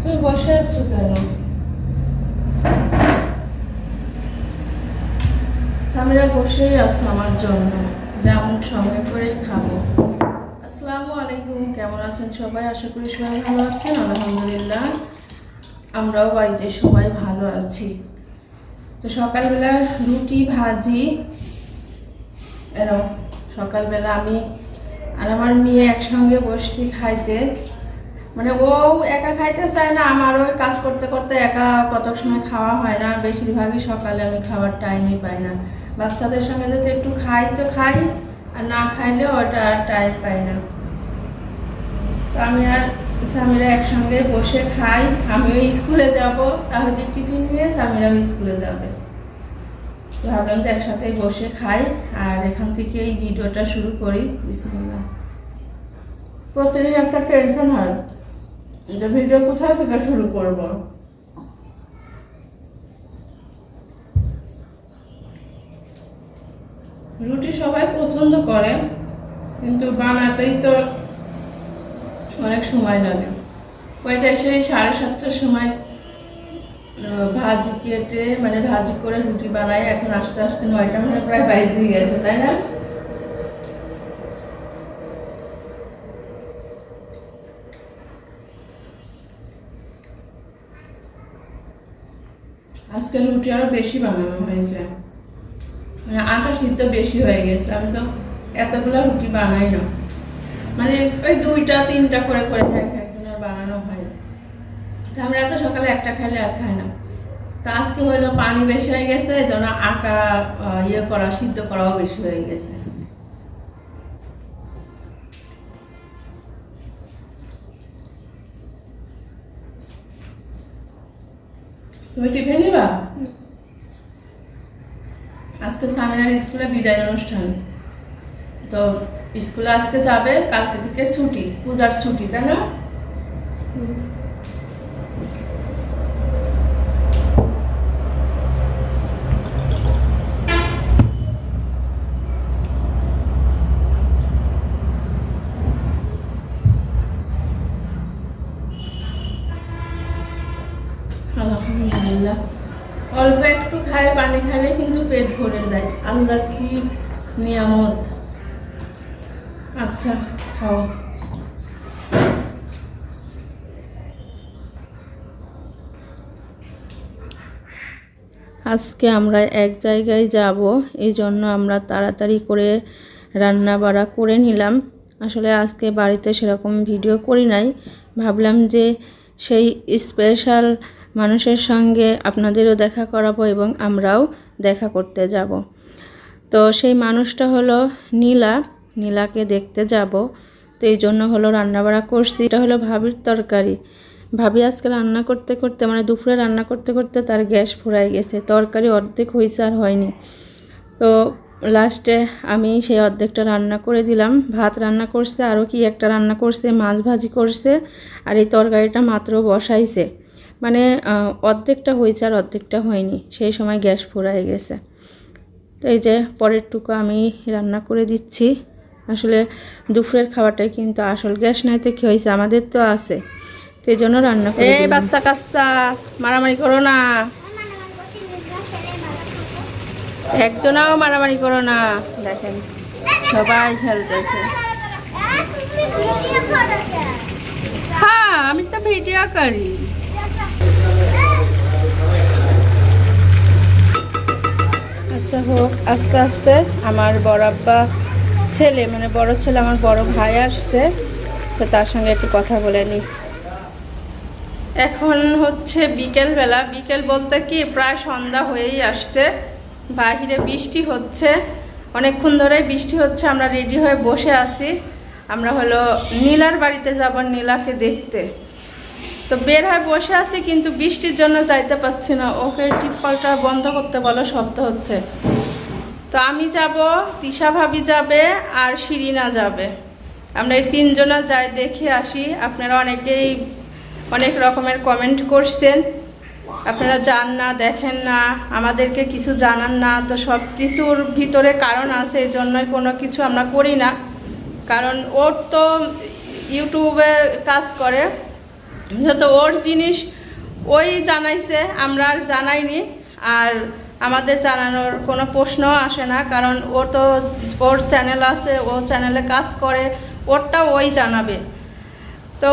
তুমি বসে আছো কেন? সামিরা বসেই আছে আমার জন্য। যেমন সময় করেই খাব। আসসালামু আলাইকুম, কেমন আছেন সবাই? আশা করি সবাই ভালো আছেন, আলহামদুলিল্লাহ। আমরাও বাড়িতে সবাই ভালো আছি। তো সকালবেলা রুটি, ভাজি এরকম সকালবেলা আমি আর আমার মেয়ে একসঙ্গে বসছি খাইতে। মানে ও একা খাইতে চায় না, আমার ওই কাজ করতে করতে একা কত সময় খাওয়া হয় না। বেশিরভাগই সকালে আমি খাওয়ার টাইমই পাই না। বাচ্চাদের সঙ্গে যদি একটু খাই তো খাই, আর না খাইলে ওটা আর টাইম পাই না। তো আমি আর স্বামীরা একসঙ্গে বসে খাই। আমিও স্কুলে যাব, তাহলে টিফিন নিয়ে স্বামীরাও স্কুলে যাবে। তো ভাবলাম যে একসাথে বসে খাই, আর এখান থেকে এই ভিডিওটা শুরু করি। বিসমিল্লাহ। প্রতিদিন একটা টেনশন হয়? যে ভিডিও কোথায় থেকে শুরু করব? রুটি সবাই পছন্দ করে, কিন্তু বানাতেই তো অনেক সময় লাগে। ওইটা সেই সাড়ে সাতটার সময় ভাজি কেটে মানে ভাজি করে রুটি বানাই। এখন আস্তে আস্তে নয়টা মানে প্রায় বাইজে গেছে, তাই না? আজকে রুটি আরও বেশি বানানো হয়েছে। মানে আটা সিদ্ধ বেশি হয়ে গেছে, আমি তো এতগুলো রুটি বানাই না। মানে ওই দুইটা, তিনটা করে করে এক একজন আর বানানো হয়। তো আমরা এত সকালে একটা খাইলে আর খাই না। তা আজকে হইল পানি বেশি হয়ে গেছে যেন আটা ইয়ে করা, সিদ্ধ করাও বেশি হয়ে গেছে। তুমি টিফিন নিবা? আজকে সামিনার স্কুলে বিদায় অনুষ্ঠান। তো স্কুলে আজকে যাবে, কালকে থেকে ছুটি, পূজার ছুটি, তাই না? আলহামদুলিল্লাহ। অল্প একটু খায়, পানি খাইলে কিন্তু পেট ভরে যায়। আল্লাহ কি নিয়ামত? আচ্ছা খাও। আজকে আমরা এক জায়গায় যাব, এই জন্য আমরা তাড়াতাড়ি করে রান্না বাড়া করে নিলাম। আসলে আজকে বাড়িতে সেরকম ভিডিও করি নাই। ভাবলাম যে সেই স্পেশাল মানুষের সঙ্গে আপনাদেরও দেখা করাবো এবং আমরাও দেখা করতে যাব। তো সেই মানুষটা হলো নীলা। নীলাকে দেখতে যাব। তো এই জন্য হলো রান্নাবাড়া করছি। এটা হলো ভাবির তরকারি। ভাবি আজকে রান্না করতে করতে মানে দুপুরে রান্না করতে করতে তার গ্যাস ফুরাই গেছে। তরকারি অর্ধেক হয়েছে আর হয়নি। তো লাস্টে আমি সেই অর্ধেকটা রান্না করে দিলাম। ভাত রান্না করছে আরও কি একটা রান্না করছে, মাছ ভাজি করছে, আর এই তরকারিটা মাত্র বসাইছে। মানে অর্ধেকটা হয়েছে আর অর্ধেকটা হয়নি। সেই সময় গ্যাস ফুরাই গেছে। তো এই যে পরের টুকু আমি রান্না করে দিচ্ছি। আসলে দুপুরের খাবারটাই কিন্তু আসল গ্যাস নাই তো কী হয়েছে? আমাদের তো আছে। তো এই জন্য রান্না করে এই বাচ্চা কাচ্চা মারামারি করো না। একজনাও মারামারি করো না। দেখেন সবাই খেলতেছে। হ্যাঁ আমি তো ভিডিও করি। আচ্ছা হোক, আস্তে আস্তে আমার বড় আব্বা ছেলে মানে বড় ছেলে আমার বড় ভাই আসছে, তো তার সঙ্গে একটু কথা বলে নিই। এখন হচ্ছে বিকেল বেলা বিকেল বলতে কি, প্রায় সন্ধ্যা হয়েই আসছে। বাহিরে বৃষ্টি হচ্ছে। অনেকক্ষণ ধরেই বৃষ্টি হচ্ছে। আমরা রেডি হয়ে বসে আছি। আমরা হলো নীলার বাড়িতে যাব নীলাকে দেখতে। তো বের হয়ে বসে আছি, কিন্তু বৃষ্টির জন্য যাইতে পারছি না। ওকে টিপ্পলটা বন্ধ করতে বলো, শব্দ হচ্ছে। তো আমি যাব, তিশা ভাবি যাবে আর শিরিনা যাবে। আমরা এই তিনজনা যাই দেখে আসি। আপনারা অনেকেই অনেক রকমের কমেন্ট করছেন। আপনারা যান না, দেখেন না, আমাদেরকে কিছু জানান না। তো সব কিছুর ভিতরে কারণ আছে, এই জন্যই কোনো কিছু আমরা করি না। কারণ ওর তো ইউটিউবে কাজ করে। যত ওর জিনিস ওই জানাইছে, আমরা আর জানাইনি। আর আমাদের জানানোর কোনো প্রশ্ন আসে না, কারণ ও তো ওর চ্যানেল আছে, ও চ্যানেলে কাজ করে, ওরটা ওই জানাবে। তো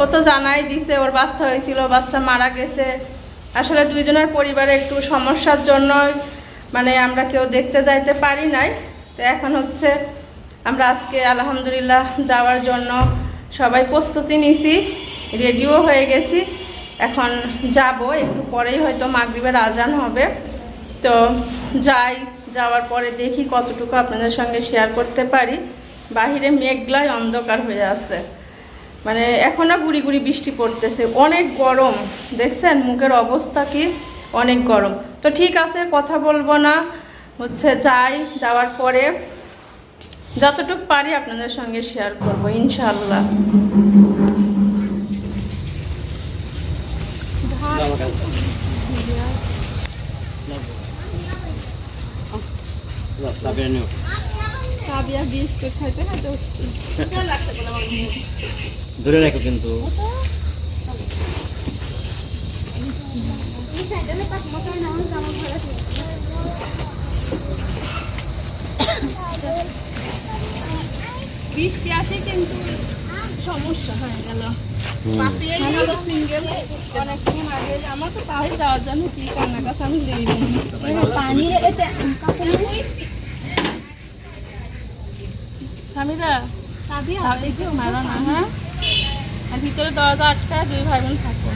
ও তো জানাই দিছে, ওর বাচ্চা হয়েছিল, বাচ্চা মারা গেছে। আসলে দুইজনের পরিবারে একটু সমস্যার জন্য মানে আমরা কেউ দেখতে যাইতে পারি নাই। তো এখন হচ্ছে আমরা আজকে আলহামদুলিল্লাহ যাওয়ার জন্য সবাই প্রস্তুতি নিছি। রেডিও হয়ে গেছি। এখন যাব, একটু পরেই হয়তো মাগরিবের আজান হবে। তো যাই, যাওয়ার পরে দেখি কতটুকু আপনাদের সঙ্গে শেয়ার করতে পারি। বাহিরে মেঘলাই অন্ধকার হয়ে আছে। মানে এখনও গুড়ি গুড়ি বৃষ্টি পড়তেছে। অনেক গরম, দেখছেন? মুখের অবস্থা কি? অনেক গরম। তো ঠিক আছে, কথা বলব না। হচ্ছে যাই, যাওয়ার পরে যতটুকু পারি আপনাদের সঙ্গে শেয়ার করব ইনশাল্লাহ বিস্কুট খাইতে খাইতে ধরে রাখো কিন্তু। বৃষ্টি আসে কিন্তু সমস্যা হয়ে গেল। স্বামীরা মারো না হ্যাঁ? আর ভিতরে দরজা আটকায় দুই ভাই বোন থাকো।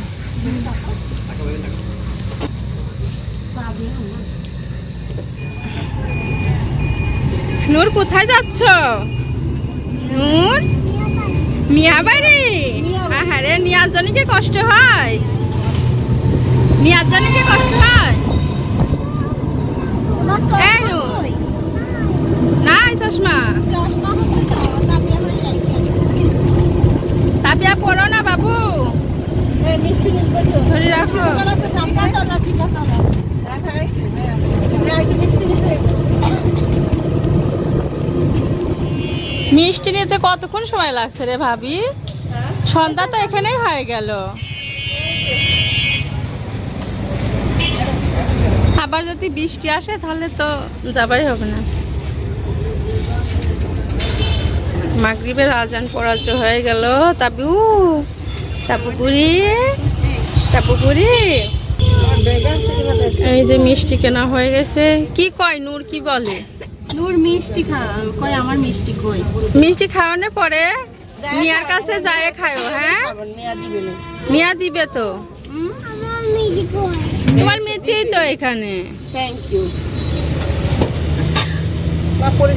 নূর, কোথায় যাচ্ছ? নূর? মিয়া বাড়ি হ্যাঁ রে নিয়ার জন্য কি কষ্ট হয়? নিয়ার জন্য কি কষ্ট হয় নাই চশমা। তাপিয়া পড়ো না বাবু। ধরে রাখো। মিষ্টি নিতে কতক্ষণ সময় লাগছে রে ভাবি? সন্ধ্যা তো এখানেই হয়ে গেল। আবার যদি বৃষ্টি আসে তাহলে তো যাবাই হবে না। মাগরিবের আজান পড়ার জো হয়ে গেল। তাবু তাপুকুরি তাপুকুরি এই যে মিষ্টি কেনা হয়ে গেছে। কি কয় নূর কি বলে? নূর মিষ্টি খা কয় আমার মিষ্টি কই? মিষ্টি খাওয়ানোর পরে মিয়ার কাছে যায় খায়ো হ্যাঁ? মিয়া দিবে তো? তোমার মেয়েটি তো এখানে। থ্যাংক ইউ পড়ে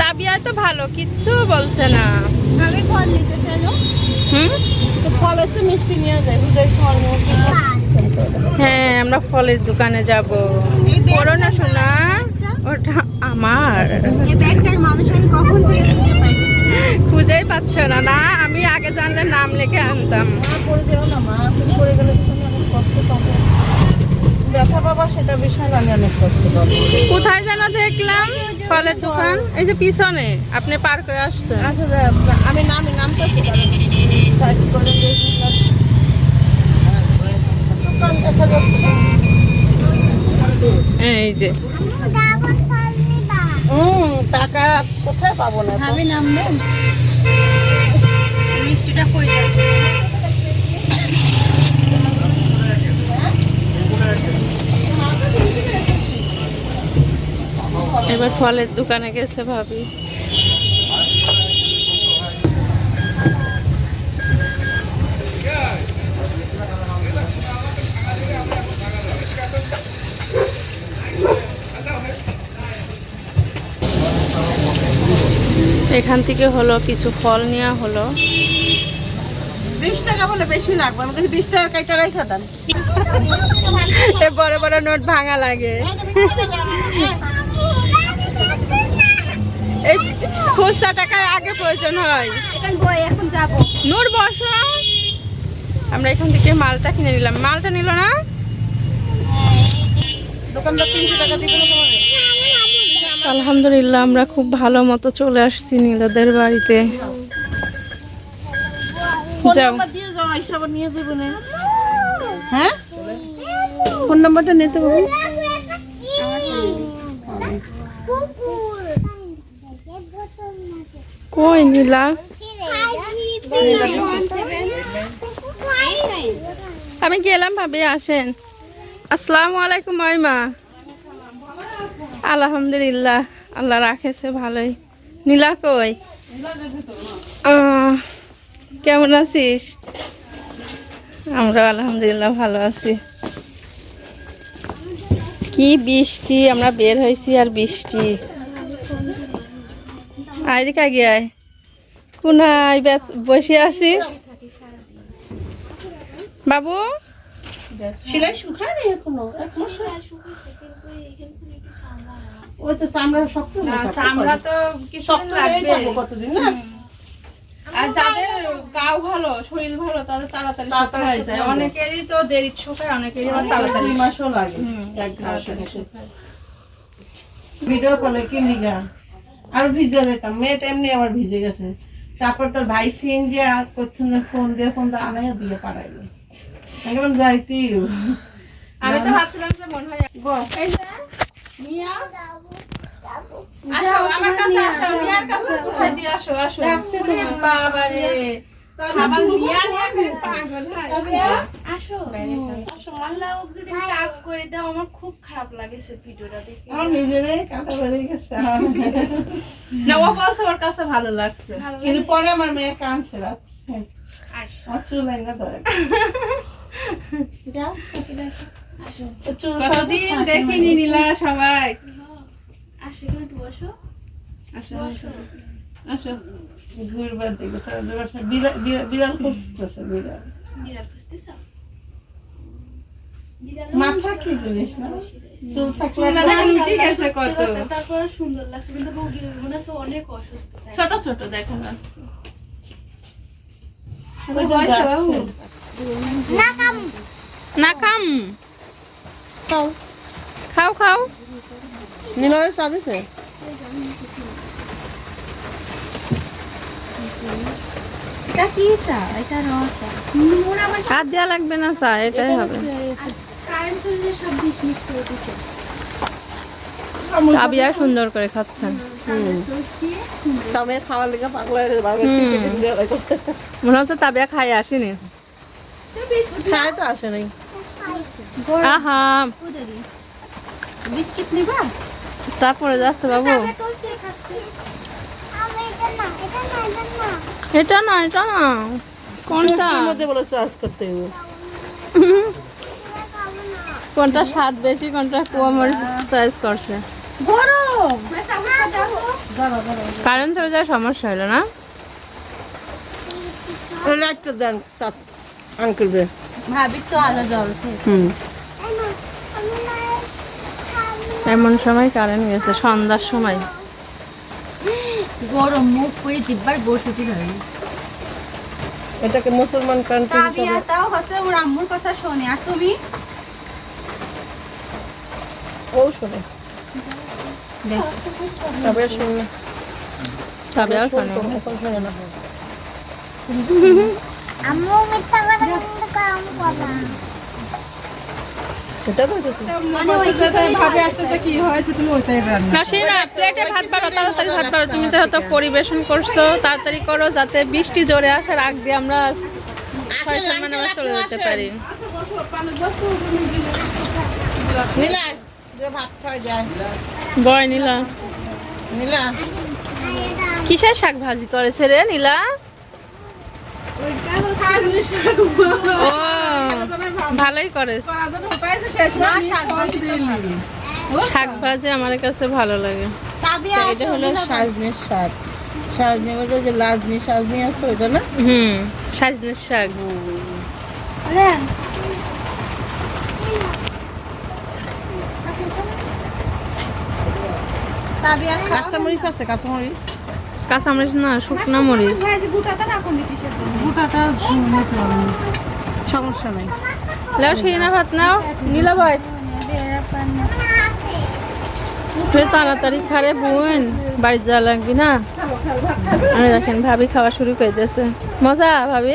তাবিয়া তো ভালো কিচ্ছু বলছে না। আমি ফল নিতে চাইলো হুম? তো ফল মিষ্টি নিয়ে ফল হ্যাঁ আমরা ফলের দোকানে যাব। এই না শোনা ওটা আমার। এই ব্যাগটার মানুষ আমি কখন না। খুঁজেই পাচ্ছ না। না আমি আগে জানলে নাম লিখে আনতাম। পড়ে যাও না পড়ে গেলে অনেক কষ্ট পাবো। ব্যথা পাবা সেটা বিষয় আমি অনেক কষ্ট পাবো। কোথায় যেন দেখলাম ফলের দোকান এই যে পিছনে আপনি পার করে আসছেন। আচ্ছা আমি নাম নামটা এই যে। টাকা কোথায় পাবো না আমি নামবেন মিষ্টিটা কই এবার ফলের দোকানে গেছে ভাবি। এখান থেকে হলো কিছু ফল নেওয়া হলো। বিশ টাকা বলে বেশি লাগবে বিশ টাকা কাইটা দেন। বড় বড় নোট ভাঙা লাগে। এই খুচরা টাকায় আগে প্রয়োজন হয়? এখন যাব। নূর বসো। আমরা এখান থেকে মালটা কিনে নিলাম। মালটা নিল না? দোকানদার তিনশো টাকা দিবে না তোমার আলহামদুলিল্লাহ আমরা খুব ভালো মতো চলে আসছি নীলাদের বাড়িতে। যাও। হ্যাঁ? ফোন নাম্বারটা নিতে হবে কই নীলা? আমি গেলাম ভাবি আসেন। আসসালামু আলাইকুম মাইমা। আলহামদুলিল্লাহ, আল্লাহ রাখেছে, ভালোই। নীলা কই? কেমন আছিস? আমরা আলহামদুলিল্লাহ ভালো আছি। কি বৃষ্টি, আমরা বের হয়েছি আর বৃষ্টি। আয় দিকে আয়। কোনায় বসে আছিস? বাবু? সেলাই এখনও? এখনও ওই তো চামড়া শক্ত চামড়া তো শক্ত হয়ে যাব কতদিন না? আর যাদের গাও ভালো শরীর ভালো তাদের তাড়াতাড়ি হয়ে যায়। অনেকেরই তো দেরি শুকায় অনেকেরই আবার দুই মাসও লাগে এক ভিডিও কলে কি আর ভিজে মেয়েটা এমনি আমার ভিজে গেছে। তারপর তোর ভাই সিএনজি করছেন ফোন দিয়ে ফোন দিয়ে আনাইও দিয়ে পারাইলো আমি বললাম যাইতি আমি তো ভাবছিলাম যে মনে হয় মিয়া, আসো, আমার কাছে আসো, কাছে পৌঁছে দিয়ে আমার খুব খারাপ লাগেছে ভিডিওটা দেখে। আমার কাছে ভালো লাগছে। কিন্তু পরে আমার মেয়ে কতদিন দেখিনি নীলা সবাই। আসো একটু বসো। আসো বসো। আসো। ঘুরবার দিকে তারা দুবার বিড়াল বিড়াল- বিড়াল খুঁজতেছে বিড়াল। বিড়াল খুঁজতেছ? মাথা কি জিনিস না? চুল থাকলে চুল না একদম- থাকলে মিটে গেছে কত। তারপর সুন্দর লাগছে কিন্তু রোগীর মনে হচ্ছে অনেক অসুস্থ। তাই। ছোট ছোট দেখো। ওই যে না খাম। খাও খাও। নীলয়ের স্বাদ আছে? আর দেওয়া লাগবে না চা এটাই হবে। সুন্দর করে খাচ্ছেন খাওয়ার লেগে পাগলা মনে হচ্ছে তাবিয়া খাই আসেনি। তো খায় তো আসে নাই। আহা। বিস্কিট নিবা? চা পড়ে যাচ্ছে বাবু। এটা না এটা না। কোনটা? মধ্যে বলে চয়েস করতে হবে কোনটা স্বাদ বেশি কোনটা কম চয়েস করছে? কারেন্ট চলে যাওয়ার সমস্যা হলো না? ওই দেন চাপ আঙ্কেল ভাবির তো আলো জ্বলছে। হুম। এমন সময় কারেন্ট গেছে সন্ধ্যার সময়। গরম মুখ পুরি জিব্বার বসুটি ধরে এটাকে মুসলমান কান্ট্রি কাবিয়া তাও হচ্ছে ওর আম্মুর কথা শোনে। আর তুমি? ও শোনে। তবে শুনে। শুনতো, এখন শোনে না। আম্মু মিথ্যা কথা কম কথা তুমি যেহেতু পরিবেশন করছ তাড়াতাড়ি করো যাতে বৃষ্টি জোরে আসার আগ দিয়ে আমরা মানে চলে যেতে পারি। নীলা যে ভাত খাওয়া যায়। বয় নীলা। নীলা। কিসের শাক ভাজি করেছে রে নীলা? ও ভালোই করেছে। শাক ভাজি আমার কাছে ভালো লাগে। এটা হলো সাজনের শাক। সাজনের মধ্যে যে লাজনি সাজনি আছে ওইটা না? হুম সাজনের শাক। কাঁচামরিচ আছে কাঁচামরিচ। কাঁচামরিচ না শুকনো মরিচ। গুটাটা রাখুন কিসের জন্য সমস্যা নাই। লাও সেই ভাত নাও। নীলা ভাই। তুই তাড়াতাড়ি খারে বোন। বাড়ি যাওয়া লাগবি না। আর দেখেন ভাবি খাওয়া শুরু করে দিয়েছে। মজা ভাবি?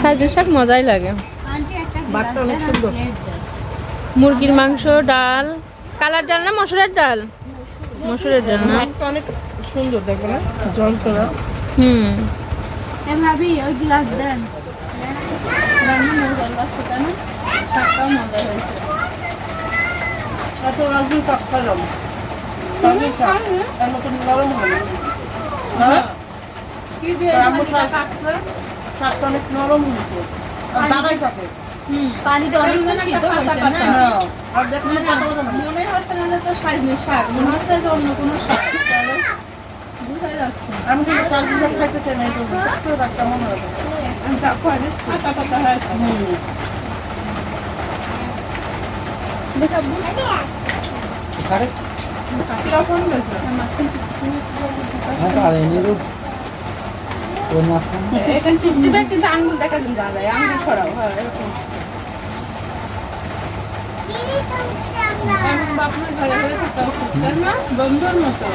সাইজের শাক মজাই লাগে। ভাতটা অনেক সুন্দর মুরগির মাংস ডাল। কালার ডাল না মসুরের ডাল? মসুরের ডাল না? অনেক সুন্দর দেখো না? জল হুম। এ ভাবি ওই গ্লাস দেন মতন নরম অনেক হয়েছে দাঁড়াই অনেক সিদ্ধ হয়েছে না? না আর দেখো না পাতা পাতা না হচ্ছে না তো সাইজের শাক হচ্ছে যে অন্য কোনো শাক আমি কিন্তু খাইতে চাই না হবে? পাতা পাতা হয়। এখানে টিপ দিবে কিন্তু আঙ্গুল দেখা কিন্তু যাবে আঙ্গুল সরাও হ্যাঁ এরকম। বাপমার ঘরে ঘরে থাকা না বন্ধুর মতো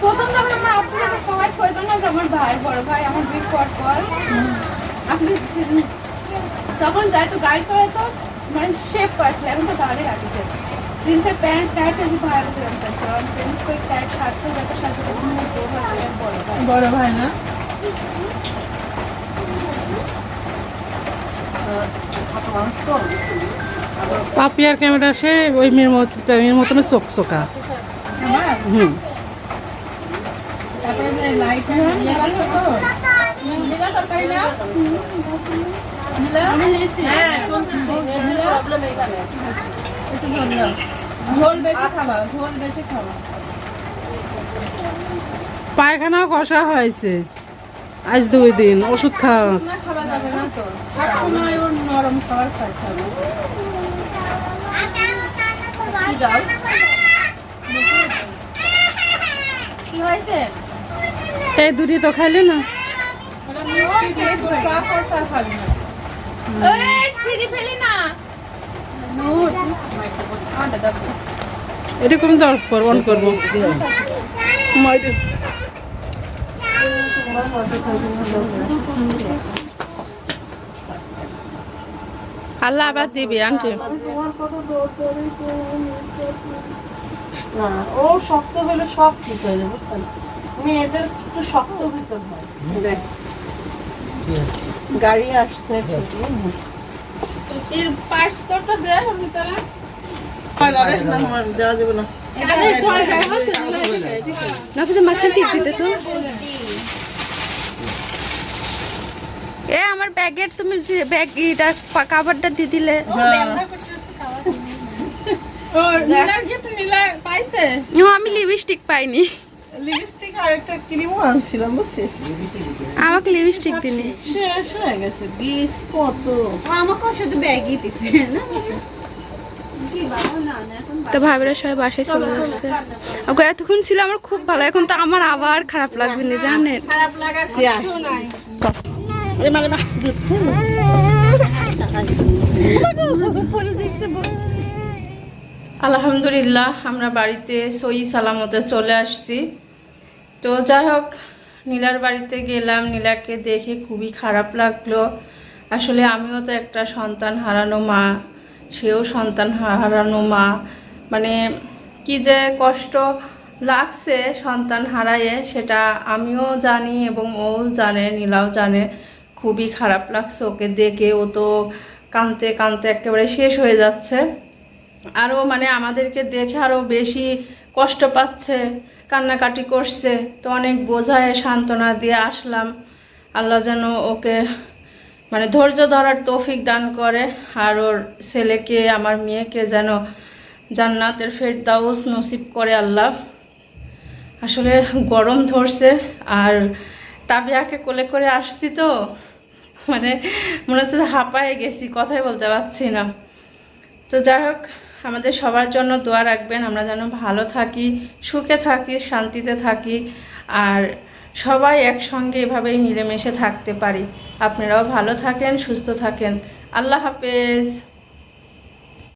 প্রথম যখন আমার আপনি যখন সবাই কইতো না যে আমার ভাই বড় ভাই আমার বিট পর পর। আপনি যখন যাই তো গাইড করে তো মানে শেপ করেছিল এখন তো দাঁড়িয়ে রাখছে জিন্সের প্যান্ট টাইট দিলাম কারণ প্যান্ট করে টাইট যাতে বড় ভাই বড় ভাই। না? পাপিয়ার ক্যামেরা সে ওই মেয়ের মতো মেয়ের মতন চোখ চোখা হুম। পায়খানাও কষা হয়েছে। আজ দুই দিন ওষুধ খাওয়া খাওয়া যাবে না তো। সবসময় ওর নরম খাবার খাইতে হবে কি হয়েছে? এই দুটি তো খাইলে না? এরকম দর কর অন করব। আল্লাহ আবার দিবি আন্টি। না ও শক্ত হলে সব ঠিক হয়ে যাবে মেয়েদের একটু শক্ত ভিতর হয়। গাড়ি আসছে। এর পার্টস তো দে আমি দেওয়া যাবে না। এ আমার ব্যাগের তুমি যে ব্যাগ এটা কাভারটা দিয়ে দিলে। ও, আমি লিপস্টিক পাইনি। লিপস্টিক আর একটা ক্রিমও আনছিলাম বুঝছিস? আমাকে লিপস্টিক দিনি। শেষ হয়ে গেছে দিস কত আমাকেও শুধু ব্যাগই দিছে তো ভাবিরা সবাই বাসায় চলে যাচ্ছে ওকে এতক্ষণ ছিল আমার খুব ভালো এখন তো আমার আবার খারাপ লাগবে না জানেন? খারাপ লাগার কিছু নাই। আলহামদুলিল্লাহ, আমরা বাড়িতে সই সালামতে চলে আসছি। তো যাই হোক, নীলার বাড়িতে গেলাম। নীলাকে দেখে খুবই খারাপ লাগল। আসলে আমিও তো একটা সন্তান হারানো মা, সেও সন্তান হারানো মা। মানে কি যে কষ্ট লাগছে সন্তান হারায়ে, সেটা আমিও জানি এবং ও জানে, নীলাও জানে। খুবই খারাপ লাগছে ওকে দেখে। ও তো কানতে কানতে একেবারে শেষ হয়ে যাচ্ছে। আরও মানে আমাদেরকে দেখে আরও বেশি কষ্ট পাচ্ছে, কান্নাকাটি করছে। তো অনেক বোঝায়, সান্ত্বনা দিয়ে আসলাম। আল্লাহ যেন ওকে মানে ধৈর্য ধরার তৌফিক দান করে আর ওর ছেলেকে, আমার মেয়েকে যেন জান্নাতের ফেরদাউস নসিব করে আল্লাহ। আসলে গরম ধরছে আর তাবিয়াকে কোলে করে আসছি তো মানে মনে হচ্ছে হাঁপায়ে গেছি, কথাই বলতে পারছি না। তো যাই হোক আমাদের সবার জন্য দোয়া রাখবেন, আমরা যেন ভালো থাকি, সুখে থাকি, শান্তিতে থাকি, আর সবাই একসঙ্গে এভাবেই মিলেমিশে থাকতে পারি। আপনারাও ভালো থাকেন, সুস্থ থাকেন। আল্লাহ হাফেজ।